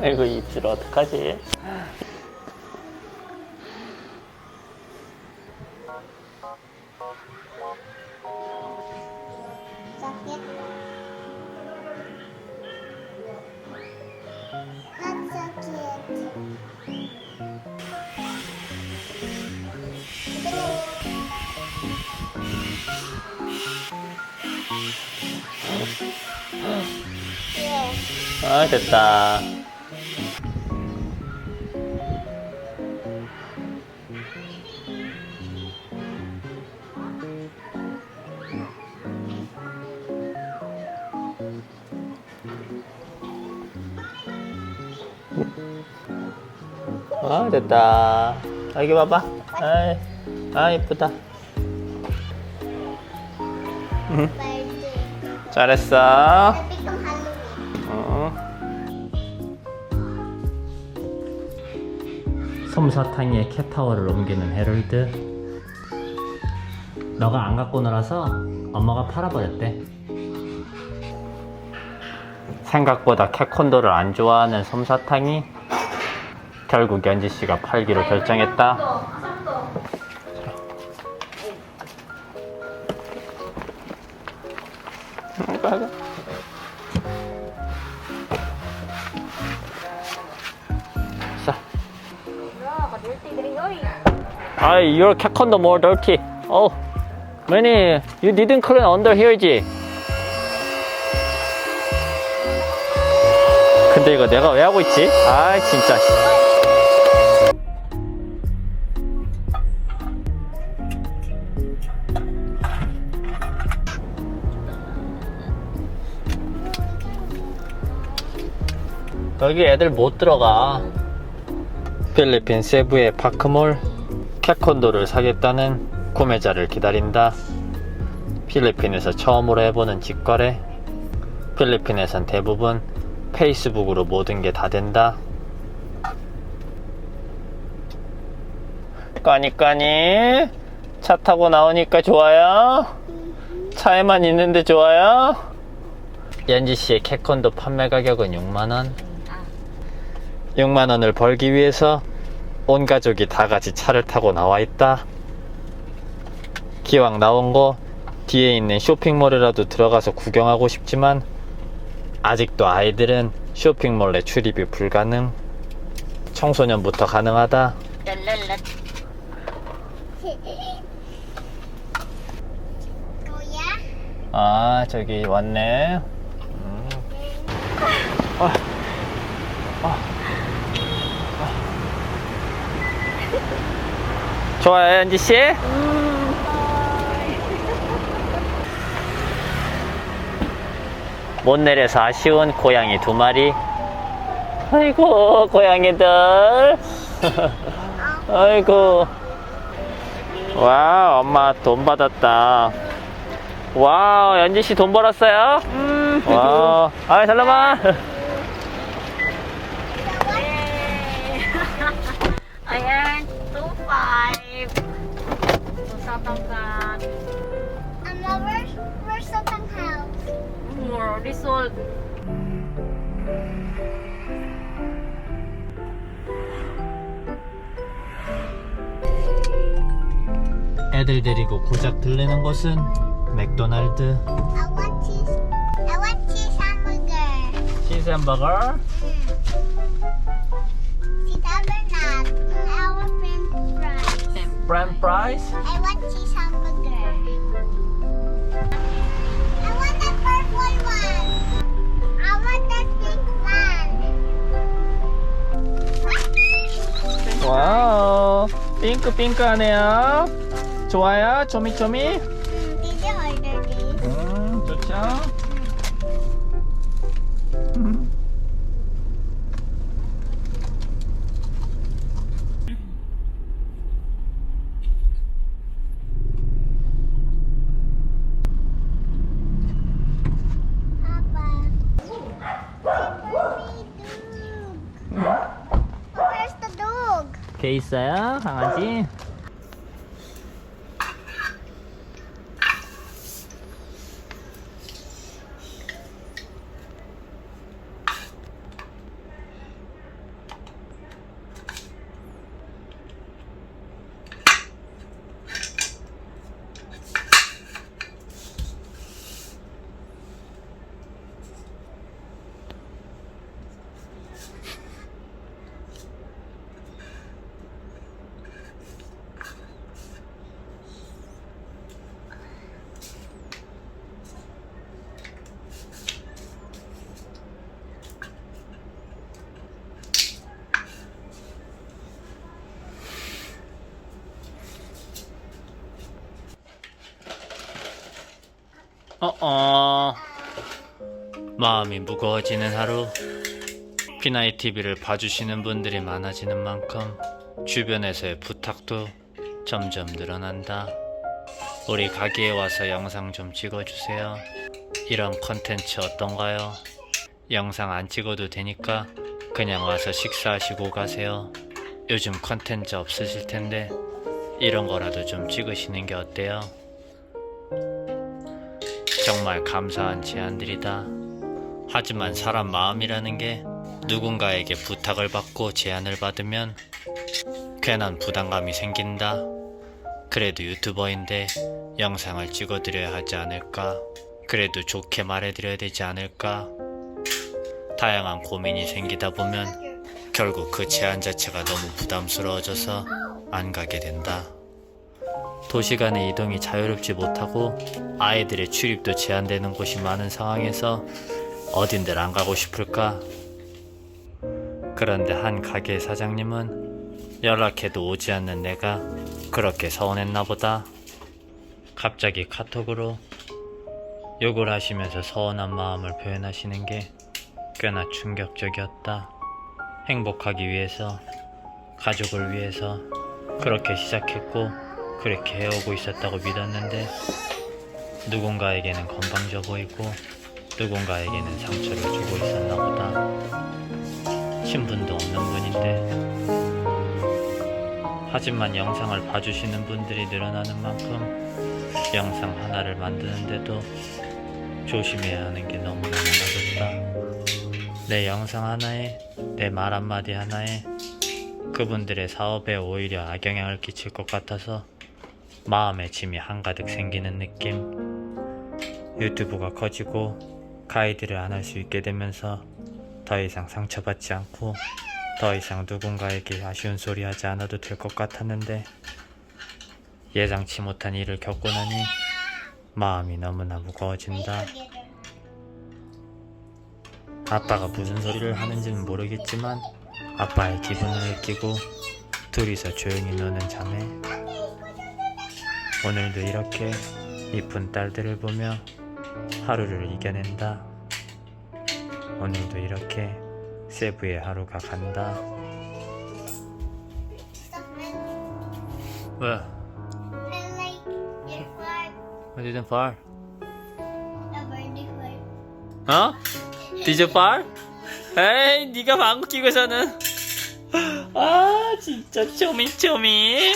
아이고 입술 어떡하지? 아 됐다. 아 됐다. 여기 봐봐. 아이, 아 이쁘다. 잘했어. 솜사탕에 캣타워를 옮기는 해롤드. 너가 안 갖고 놀아서 엄마가 팔아버렸대. 생각보다 캣콘도를 안 좋아하는 솜사탕이 결국 연지 씨가 팔기로 결정했다. Ah, your condo more dirty. Oh, many. You didn't clean under here지. 근데 이거 내가 왜 하고 있지? 아, 진짜. 여기 애들 못 들어가. 필리핀 세부의 파크몰 캣콘도를 사겠다는 구매자를 기다린다. 필리핀에서 처음으로 해보는 직거래. 필리핀에선 대부분 페이스북으로 모든 게 다 된다. 까니 까니 차 타고 나오니까 좋아요? 차에만 있는데 좋아요? 연지 씨의 캣콘도 판매 가격은 6만 원. 6만 원을 벌기 위해서 온 가족이 다 같이 차를 타고 나와 있다. 기왕 나온 거 뒤에 있는 쇼핑몰이라도 들어가서 구경하고 싶지만 아직도 아이들은 쇼핑몰에 출입이 불가능. 청소년부터 가능하다. 아 저기 왔네. 음. 아. 아. 좋아요 연지 씨? 못 내려서 아쉬운 고양이 두 마리. 아이고 고양이들. 아이고. 와 엄마 돈 받았다. 와우, 연지 씨 돈 벌었어요? 음. 와, 아, 살라만. Where's the house? More result. 애들 데리고 고작 들르는 곳은 맥도날드. I want cheese. I want cheese hamburger. 치즈 햄버거. Cheese hamburger. I want french fries. 프렌 프라이스. I want cheese hamburger. 와우. 핑크 핑크하네요. 좋아요. 조미조미. 개 있어요, 강아지? 어어. 마음이 무거워지는 하루. 피나이 TV를 봐주시는 분들이 많아지는 만큼 주변에서의 부탁도 점점 늘어난다. 우리 가게에 와서 영상 좀 찍어주세요. 이런 컨텐츠 어떤가요? 영상 안 찍어도 되니까 그냥 와서 식사하시고 가세요. 요즘 컨텐츠 없으실 텐데 이런 거라도 좀 찍으시는 게 어때요? 정말 감사한 제안들이다. 하지만 사람 마음이라는 게 누군가에게 부탁을 받고 제안을 받으면 괜한 부담감이 생긴다. 그래도 유튜버인데 영상을 찍어드려야 하지 않을까? 그래도 좋게 말해드려야 되지 않을까? 다양한 고민이 생기다 보면 결국 그 제안 자체가 너무 부담스러워져서 안 가게 된다. 도시 간의 이동이 자유롭지 못하고 아이들의 출입도 제한되는 곳이 많은 상황에서 어딘들 안 가고 싶을까? 그런데 한 가게 사장님은 연락해도 오지 않는 내가 그렇게 서운했나 보다. 갑자기 카톡으로 욕을 하시면서 서운한 마음을 표현하시는 게 꽤나 충격적이었다. 행복하기 위해서, 가족을 위해서 그렇게 시작했고 그렇게 해오고 있었다고 믿었는데 누군가에게는 건방져 보이고 누군가에게는 상처를 주고 있었나 보다. 신분도 없는 분인데 하지만 영상을 봐주시는 분들이 늘어나는 만큼 영상 하나를 만드는데도 조심해야 하는 게 너무너무 어렵다. 내 영상 하나에 내 말 한마디 하나에 그분들의 사업에 오히려 악영향을 끼칠 것 같아서 마음에 짐이 한가득 생기는 느낌. 유튜브가 커지고 가이드를 안 할 수 있게 되면서 더 이상 상처받지 않고 더 이상 누군가에게 아쉬운 소리 하지 않아도 될 것 같았는데 예상치 못한 일을 겪고 나니 마음이 너무나 무거워진다. 아빠가 무슨 소리를 하는지는 모르겠지만 아빠의 기분을 느끼고 둘이서 조용히 노는 자매. 오늘도 이렇게 이쁜 딸들을 보며 하루를 이겨낸다. 오늘도 이렇게 세부의 하루가 간다. 왜? Your flag, 어디든 far? 어? Did you far? 에이, 네가 방구 끼고서는. 아, 진짜 쪼미쪼미.